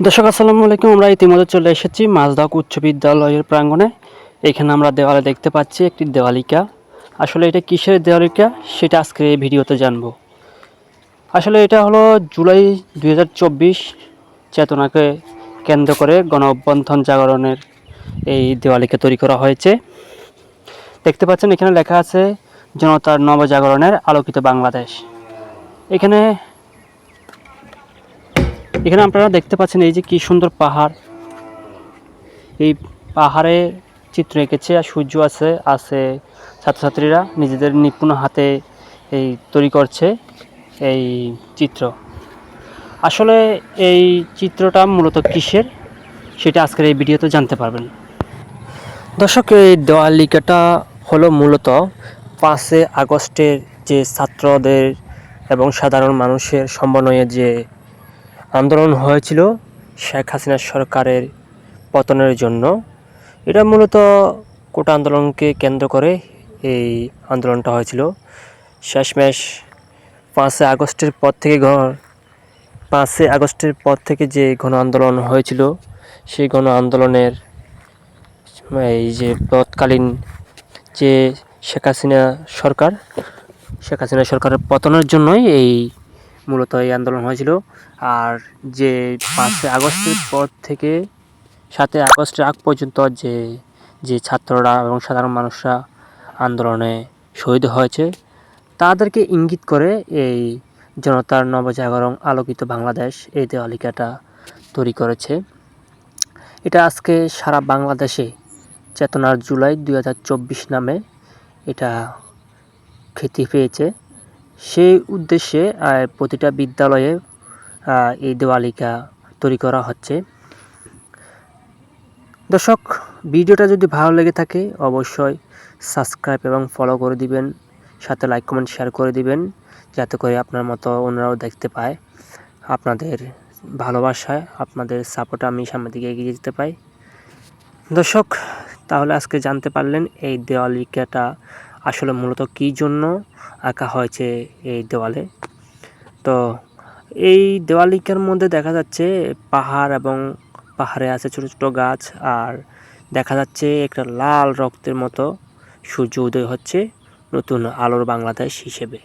দর্শক, আসসালামু আলাইকুম। আমরা ইতিমধ্যে চলে এসেছি মাঝদাক উচ্চ বিদ্যালয়ের প্রাঙ্গণে। এখানে আমরা দেওয়ালে দেখতে পাচ্ছি একটি দেওয়ালিকা। আসলে এটা কিসের দেওয়ালিকা? সেটা আজকে এই ভিডিওতে জানব। আসলে এটা হলো জুলাই দু হাজার চব্বিশ চেতনাকে কেন্দ্র করে গণ জাগরণের এই দেওয়ালিকা তৈরি করা হয়েছে। দেখতে পাচ্ছেন, এখানে লেখা আছে, জনতার নবজাগরণের আলোকিত বাংলাদেশ। এখানে এখানে আপনারা দেখতে পাচ্ছেন এই যে কি সুন্দর পাহাড়। এই পাহাড়ে চিত্র এঁকেছে আর সূর্য আছে আছে ছাত্রছাত্রীরা নিজেদের নিপুণ হাতে এই তৈরি করছে এই চিত্র। আসলে এই চিত্রটা মূলত কিসের সেটা আজকের এই ভিডিওতে জানতে পারবেন। দর্শক, এই দেওয়ালিকাটা হলো মূলত পাঁচে আগস্টের যে ছাত্রদের এবং সাধারণ মানুষের সমন্বয়ে যে আন্দোলন হয়েছিল শেখ হাসিনা সরকারের পতনের জন্য। এটা মূলত কোটা আন্দোলনকে কেন্দ্র করে এই আন্দোলনটা হয়েছিল। শেষমেশ পাঁচই আগস্টের পর থেকে ঘ- পাঁচই আগস্টের পর থেকে যে গণ আন্দোলন হয়েছিল, সেই গণ আন্দোলনের এই যে তৎকালীন যে শেখ হাসিনা সরকার, শেখ হাসিনা সরকারের পতনের জন্যই এই মূলত এই আন্দোলন হয়েছিল। আর যে পাঁচই আগস্টের পর থেকে সাতই আগস্টের আগ পর্যন্ত যে যে ছাত্ররা এবং সাধারণ মানুষরা আন্দোলনে শহীদ হয়েছে, তাদেরকে ইঙ্গিত করে এই জনতার নবজাগরণ আলোকিত বাংলাদেশ এই দেওয়ালিকাটা তৈরি করেছে। এটা আজকে সারা বাংলাদেশে চেতনার জুলাই দু হাজার চব্বিশ নামে এটা খ্যাতি পেয়েছে। সেই উদ্দেশ্যে প্রতিটা বিদ্যালয়ে এই দেওয়ালিকা তৈরি করা হচ্ছে। দর্শক, ভিডিওটা যদি ভালো লেগে থাকে, অবশ্যই সাবস্ক্রাইব এবং ফলো করে দিবেন, সাথে লাইক কমেন্ট শেয়ার করে দিবেন, যাতে করে আপনার মতো অন্যরাও দেখতে পায় আপনাদের ভালোবাসায় আপনাদের সাপোর্টে আমি সামনের দিকে এগিয়ে যেতে পাই। দর্শক, তাহলে আজকে জানতে পারলেন এই দেওয়ালিকাটা আসলে মূলত কি জন্য আঁকা হয়েছে এই দেওয়ালে? তো এই দেওয়ালিকার মধ্যে দেখা যাচ্ছে পাহাড় এবং পাহাড়ে আছে ছোট ছোট গাছ, আর দেখা যাচ্ছে একটা লাল রক্তের মতো সূর্য উদয় হচ্ছে নতুন আলোর বাংলাদেশ হিসেবে।